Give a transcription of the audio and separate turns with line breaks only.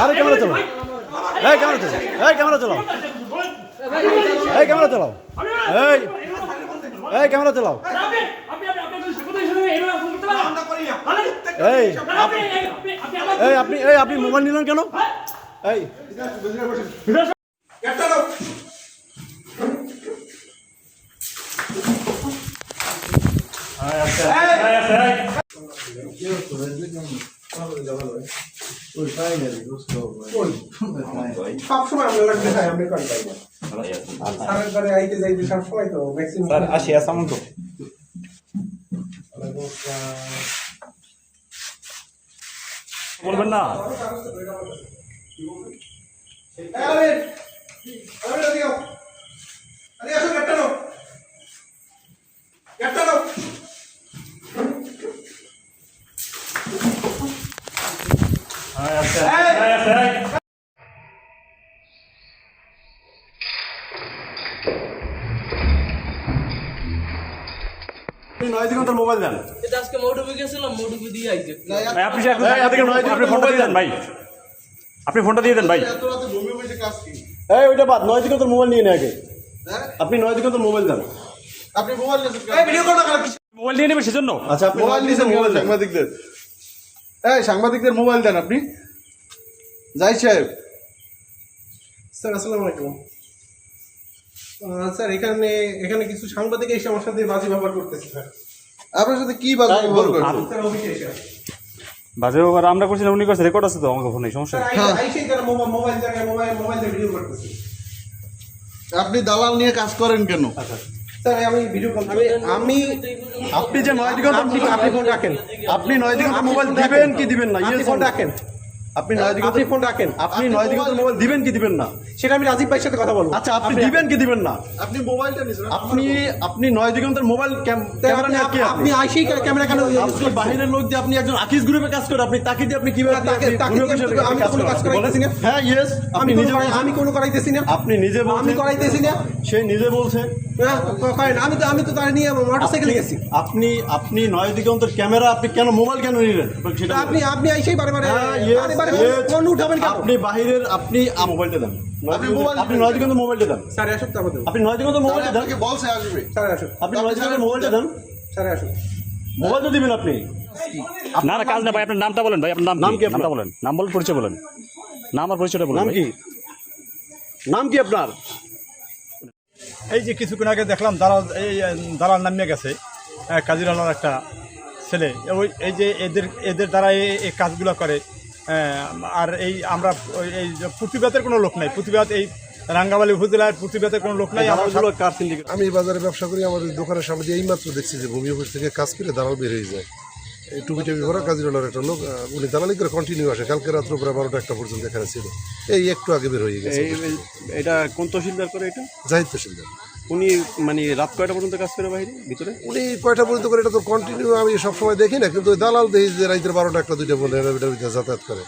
আরে ক্যামেরা চালাও। এই ক্যামেরা চালাও। এই ক্যামেরা চালাও। এই ক্যামেরা চালাও। এই। এই ক্যামেরা চালাও। এই। এই আপনি এই আপনি মোবাইল নিলেন কেন? এই।
সবসময় আমরা লাগবে তাই আমরা করি পাই না স্যারের ঘরে আইতে যাইতে সবসময় তো ম্যাক্সিমাম
স্যার আসি আসসালাম তো বলবেন না আপনি নয় দিকে তোর মোবাইল দেন।
এটা আজকে গেছিলাম দিয়ে আইছে।
ভাই, আপনি ফোনটা দিয়ে দেন। ভাই। আপনি ফোনটা দিয়ে দেন ভাই।
এই ওইটা বাদ নয় দিকে তোর মোবাইল নিয়ে নে আগে। আপনি নয় দিকে তোর মোবাইল দেন।
আপনি মোবাইল ভিডিও করো?
মোবাইল নিয়ে নেবে সেজন্য
আচ্ছা আপনি
মোবাইল নিয়েছেন মোবাইল সাংবাদিকদের। এই সাংবাদিকদের মোবাইল দেন আপনি। যাই সাহেব
স্যার আসসালামু আলাইকুম। স্যার এখানে এখানে কিছু সাংবাদিক এসে আমার সাথে বাজি ব্যবহার করতেছে স্যার।
আপনার সাথে কি বাজার ব্যবহার করছেন
স্যার অফিসে এসে
বাজে ব্যাপার আমরা করছি উনি করছে রেকর্ড আছে তো আমাকে ফোনে সমস্যা
মোবাইল মোবাইল জায়গায় মোবাইল ভিডিও করতেছে।
আপনি দালাল নিয়ে কাজ করেন কেন?
স্যার আমি ভিডিও কল আমি
আপনি যে নয় দিকে
আপনি আপনি ফোন রাখেন।
আপনি নয় দিকে মোবাইল দিবেন কি দিবেন না?
আপনি
Yes
ফোন রাখেন।
আপনি নয়
ফোন রাখেন।
আপনি মোবাইল দিবেন কি দিবেন না?
সেটা আমি রাজীব ভাইয়ের সাথে কথা বলব।
আচ্ছা আপনি দিবেন কি দিবেন না?
আপনি মোবাইলটা নিয়েছেন
আপনি আপনি মোবাইল ক্যামেরা নিয়ে কি
আপনি?
আপনি
আইসেই ক্যামেরা কেন
বাহিরের লোক দিয়ে আপনি একজন আকিস গ্রুপে কাজ করে আপনি তাকে দিয়ে আপনি কীভাবে
তাকে- আমি
কাজ
কোনো কাজ করাইতেছি না।
হ্যাঁ ইয়েস
আমি
নিজে
আমি কোনো করাইতেছি না।
আপনি নিজে
আমি করাইতেছি না।
সে নিজে বলছে।
হ্যাঁ, করেন। আমি তো আমি তো তার নিয়ে মোটরসাইকেলে গেছি।
আপনি আপনি নয় দিগন্তের ক্যামেরা আপনি কেন মোবাইল কেন নিলেন? সেটা
আপনি আপনি আইসেই বারে বারে
হ্যাঁ,
বারে বারে ফোন উঠাবেন কেন?
আপনি বাহিরের আপনি মোবাইলটা দেন।
আপনি মোবাইল
আপনি নয় মোবাইলটা দেন।
স্যার আসুক তারপর
আপনি নয় দিগন্তের মোবাইলটা দেন।
আপনাকে বলছে আসবে।
স্যার আসুক।
আপনি নয় মোবাইলটা দেন।
স্যার আসুক।
মোবাইল তো দিবেন আপনি।
না না কাজ না ভাই আপনার নামটা বলেন ভাই আপনার নাম
নাম
কি
কি
নামটা বলেন। নাম বলেন পরিচয় বলেন। নাম আর পরিচয়টা বলেন
নাম কি? নাম কি আপনার?
এই যে কিছুক্ষণ আগে দেখলাম দালাল এই দালাল নামিয়ে গেছে হ্যাঁ, কাজিরালার একটা ছেলে। ওই এই যে এদের এদের দ্বারা এই এই কাজগুলো করে হ্যাঁ, আর এই আমরা ওই এই যে প্রতিবাদের কোনো লোক নাই। প্রতিবাদ এই রাঙ্গাবালি উপজেলার প্রতিবাদের কোনো লোক নাই।
আমি এই বাজারে ব্যবসা করি আমার দোকানের সামনে দিয়ে এইমাত্র দেখছি যে ভূমি অফিস থেকে কাজ করে দালাল বের হয়ে যায়। এই টুপি টুপি ভরা কাজিরোলার একটা লোক উনি দালালি করে কন্টিনিউ আসে। কালকে রাত্র উপরে বারোটা একটা পর্যন্ত এখানে ছিল। এই একটু আগে বের হয়ে গেছে।
এটা কোন তহসিলদার করে এটা?
জাহিদ তহসিলদার।
উনি মানে রাত কয়টা পর্যন্ত কাজ করে বাইরে ভিতরে?
উনি কয়টা পর্যন্ত করে এটা তো কন্টিনিউ আমি সবসময় দেখি না কিন্তু দালাল দেখি যে রাইতের বারোটা একটা দুইটা বলে এটার ভিতরে যাতায়াত করে।